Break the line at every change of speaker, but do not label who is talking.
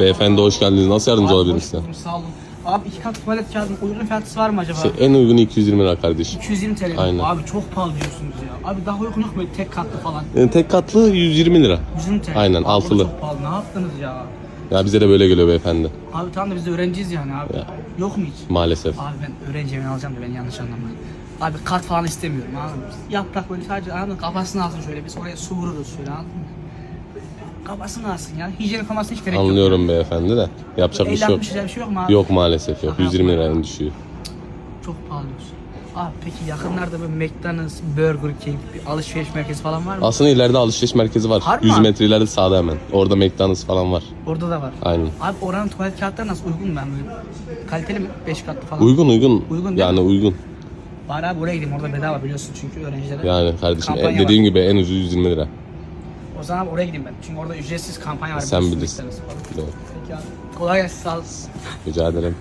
Beyefendi hoş geldiniz. Nasıl yardımcı
Abi
olabilirim size?
buldum, Sağ olun. Abi iki kat tuvalet kağıdının uygun fiyatı var mı acaba?
İşte en uygunu 220 lira kardeşim.
220 TL.
Aynen.
Abi çok pahalı diyorsunuz ya. Abi daha uygun yok mu böyle tek katlı falan?
Yani tek katlı 120 lira.
120 TL.
Aynen,
Abi bu
altılı.
Çok pahalı. Ne yaptınız ya?
Ya bize de böyle geliyor beyefendi.
Abi tamam da biz de öğrenciyiz yani abi. Yok mu hiç?
Maalesef.
Abi ben öğrenci evini alacağım da ben yanlış anlamayın. Abi kat falan istemiyorum anladın mı? Yaprak böyle sadece anladın mı? Kafasını alsın şöyle biz oraya su vururuz şöyle anladın mı? Kafasını alsın ya. Hijyenik olmasına hiç gerek yok.
Anlıyorum beyefendi de. Yapacak bir şey yok.
50-60 lira bir şey yok mu abi?
Yok maalesef yok. 120 lira en düşüğü.
Çok pahalı diyorsun. Abi peki yakınlarda böyle McDonald's, Burger King, bir alışveriş merkezi falan var mı?
Aslında ileride alışveriş merkezi var.
Mi
100
abi?
metre ileride sağda hemen. Orada McDonald's falan var.
Orada da var.
Aynen.
Abi oranın tuvalet kağıtları nasıl uygun mu ben böyle? Kaliteli mi? 5 katlı falan.
Uygun uygun.
Uygun değil
yani uygun.
Bari abi oraya gideyim orada bedava biliyorsun çünkü öğrencilere.
Yani kardeşim
Kampanya
e, dediğim gibi en ucuz 120 lira.
O zaman oraya gideyim ben. Çünkü orada ücretsiz kampanya var.
Sen bilirsin. Doğru.
Peki abi. Kolay gelsin sağ olasın.
Rica ederim.